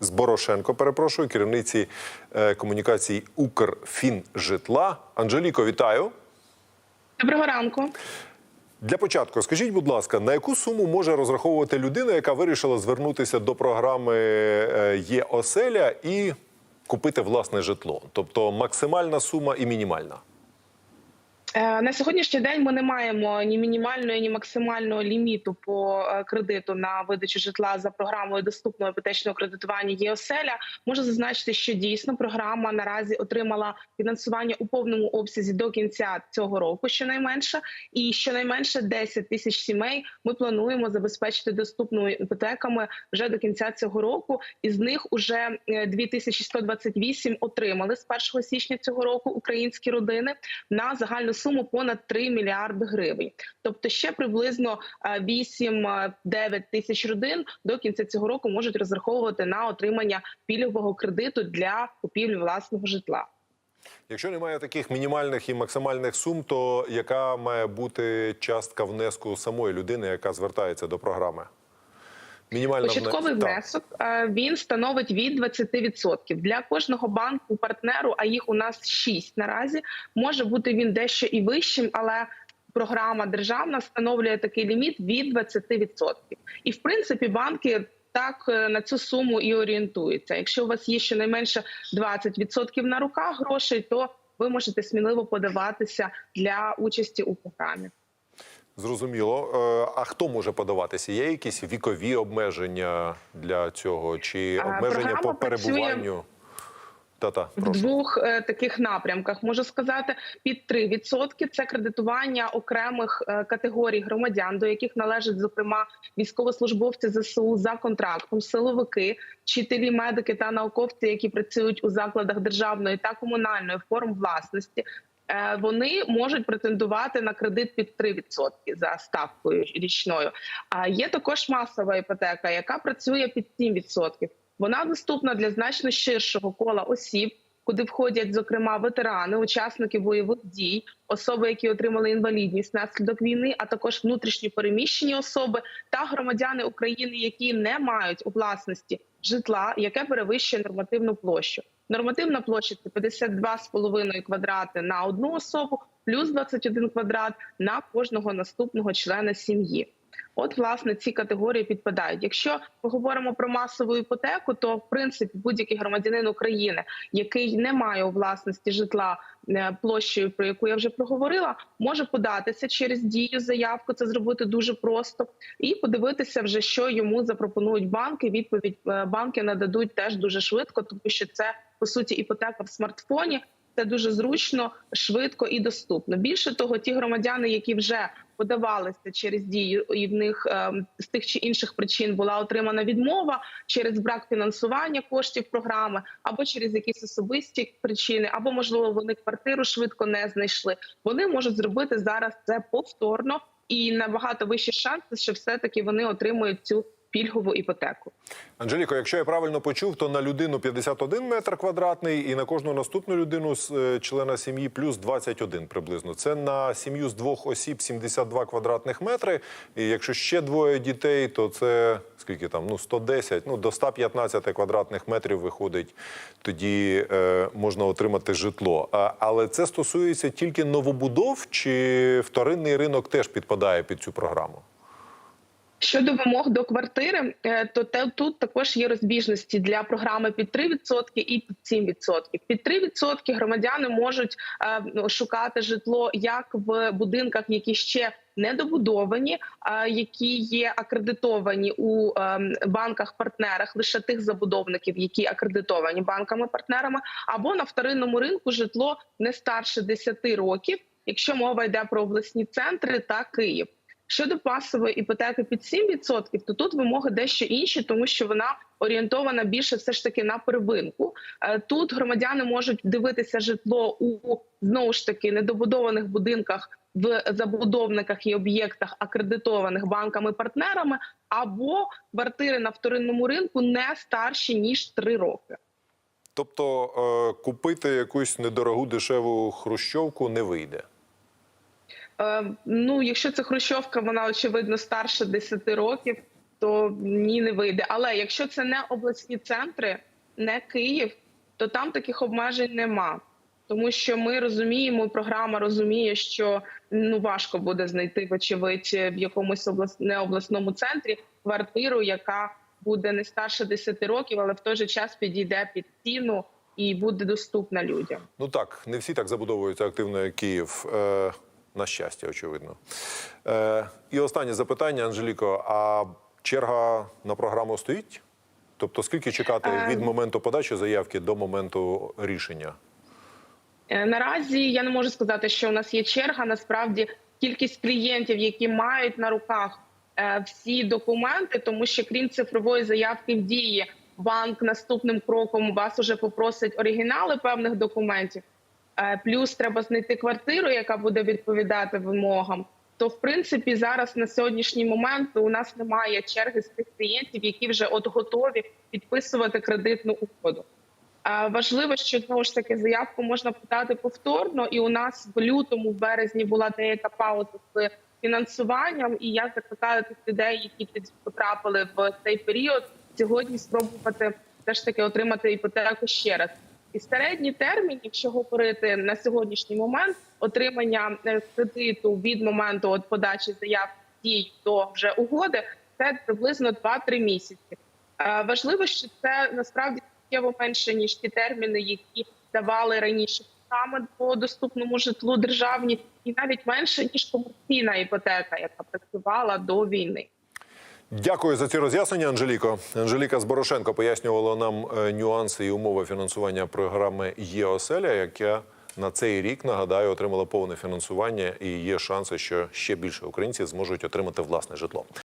Зборошенко, перепрошую, керівниці е, комунікацій Укрфінжитла. Анжеліко, вітаю. Доброго ранку. Для початку скажіть, будь ласка, на яку суму може розраховувати людина, яка вирішила звернутися до програми е, Є оселя і купити власне житло? Тобто максимальна сума і мінімальна. Е, На сьогоднішній день ми не маємо ні мінімального, ні максимального ліміту по е, кредиту на видачу житла за програмою доступного іпотечного кредитування ЄОСЕЛЯ. Можу зазначити, що дійсно програма наразі отримала фінансування у повному обсязі до кінця цього року, щонайменше, і щонайменше 10 тисяч сімей ми плануємо забезпечити доступними іпотеками вже до кінця цього року. Із них уже е, 2128 отримали з 1 січня цього року українські родини на загальну суму понад 3 мільярди гривень. Тобто ще приблизно е, 8-9 тисяч родин до кінця цього року можуть розраховувати на отримання пільгового кредиту для купівлі власного житла. Якщо немає таких мінімальних і максимальних сум, то яка має бути частка внеску самої людини, яка звертається до програми? Мінімальна Початковий внес- внесок е, він становить від 20%. для кожного банку партнеру. А їх у нас 6 наразі. Може бути він дещо і вищим, але програма державна встановлює такий ліміт від 20%. І в принципі банки. Так е, на цю суму і орієнтуються. Якщо у вас є щонайменше 20% на руках грошей, то ви можете сміливо подаватися для участі у програмі. Зрозуміло. Е, А хто може подаватися? Є якісь вікові обмеження для цього, чи обмеження програма по перебуванню? Та-та, в двох е, таких напрямках можу сказати під 3% – це кредитування окремих е, категорій громадян, до яких належать зокрема військовослужбовці ЗСУ за контрактом, силовики, вчителі, медики та науковці, які працюють у закладах державної та комунальної форм власності. Е, Вони можуть претендувати на кредит під 3% за ставкою річною. А є також масова іпотека, яка працює під 7%. Вона доступна для значно ширшого кола осіб, куди входять, зокрема, ветерани, учасники бойових дій, особи, які отримали інвалідність внаслідок війни, а також внутрішньо переміщені особи та громадяни України, які не мають у власності житла, яке перевищує нормативну площу. Нормативна площа це 52,5 квадрати на одну особу, плюс 21 квадрат на кожного наступного члена сім'ї. От, власне, ці категорії підпадають. Якщо ми говоримо про масову іпотеку, то в принципі будь-який громадянин України, який не має у власності житла е, площею, про яку я вже проговорила, може податися через дію заявку. Це зробити дуже просто, і подивитися вже, що йому запропонують банки. Відповідь е, банки нададуть теж дуже швидко, тому що це по суті іпотека в смартфоні. Це дуже зручно, швидко і доступно. Більше того, ті громадяни, які вже подавалися через дію, і в них ем, з тих чи інших причин була отримана відмова через брак фінансування коштів програми, або через якісь особисті причини, або можливо вони квартиру швидко не знайшли. Вони можуть зробити зараз це повторно і набагато вищі шанси, що все таки вони отримують цю пільгову іпотеку. Анжеліко, якщо я правильно почув, то на людину 51 метр квадратний і на кожну наступну людину з е, члена сім'ї плюс 21 приблизно. Це на сім'ю з двох осіб 72 квадратних метри. І якщо ще двоє дітей, то це скільки там? Ну 110, ну до 115 квадратних метрів виходить. Тоді е, можна отримати житло. А, але це стосується тільки новобудов, чи вторинний ринок теж підпадає під цю програму? Щодо вимог до квартири, е, то те тут також є розбіжності для програми під 3% і під 7%. Під 3% громадяни можуть е, ну, шукати житло як в будинках, які ще не добудовані, а які є акредитовані у ем, банках-партнерах лише тих забудовників, які акредитовані банками-партнерами, або на вторинному ринку житло не старше 10 років, якщо мова йде про обласні центри та Київ. Щодо пасової іпотеки під 7%, то тут вимоги дещо інші, тому що вона орієнтована більше все ж таки на первинку. Е, Тут громадяни можуть дивитися житло у знову ж таки недобудованих будинках в забудовниках і об'єктах, акредитованих банками-партнерами, або квартири на вторинному ринку не старші ніж 3 роки. Тобто е, купити якусь недорогу дешеву хрущовку не вийде. Е, Ну, якщо це хрущовка, вона очевидно старше 10 років. то ні, не вийде. Але якщо це не обласні центри, не Київ, то там таких обмежень нема. Тому що ми розуміємо, програма розуміє, що ну важко буде знайти, вочевидь, в якомусь облас... не обласному центрі квартиру, яка буде не старше 10 років, але в той же час підійде під ціну і буде доступна людям. Ну так, не всі так забудовуються активно, як Київ. На щастя, очевидно. Е, і останнє запитання, Анжеліко. А черга на програму стоїть? Тобто, скільки чекати Е, від моменту подачі заявки до моменту рішення? Е, Наразі я не можу сказати, що у нас є черга. Насправді кількість клієнтів, які мають на руках е, всі документи, тому що крім цифрової заявки в дії, банк наступним кроком вас уже попросить оригінали певних документів. Е, Плюс треба знайти квартиру, яка буде відповідати вимогам. То в принципі зараз на сьогоднішній момент у нас немає черги з тих клієнтів, які вже от готові підписувати кредитну угоду. Важливо, що знову ж таки заявку можна подати повторно, і у нас в лютому, в березні була деяка пауза з фінансуванням. І я закликаю тих людей, які потрапили в цей період, сьогодні спробувати все ж таки отримати іпотеку ще раз. І середній термін, якщо говорити на сьогоднішній момент, отримання е, кредиту від моменту от подачі заяв дій до вже угоди, це приблизно 2-3 місяці. Е, Важливо, що це насправді суттєво менше ніж ті терміни, які давали раніше саме по доступному житлу державні, і навіть менше ніж комерційна іпотека, яка працювала до війни. Дякую за ці роз'яснення, Анжеліко. Анжеліка Зборошенко пояснювала нам е, нюанси і умови фінансування програми ЄОселя, яка на цей рік нагадаю отримала повне фінансування, і є шанси, що ще більше українців зможуть отримати власне житло.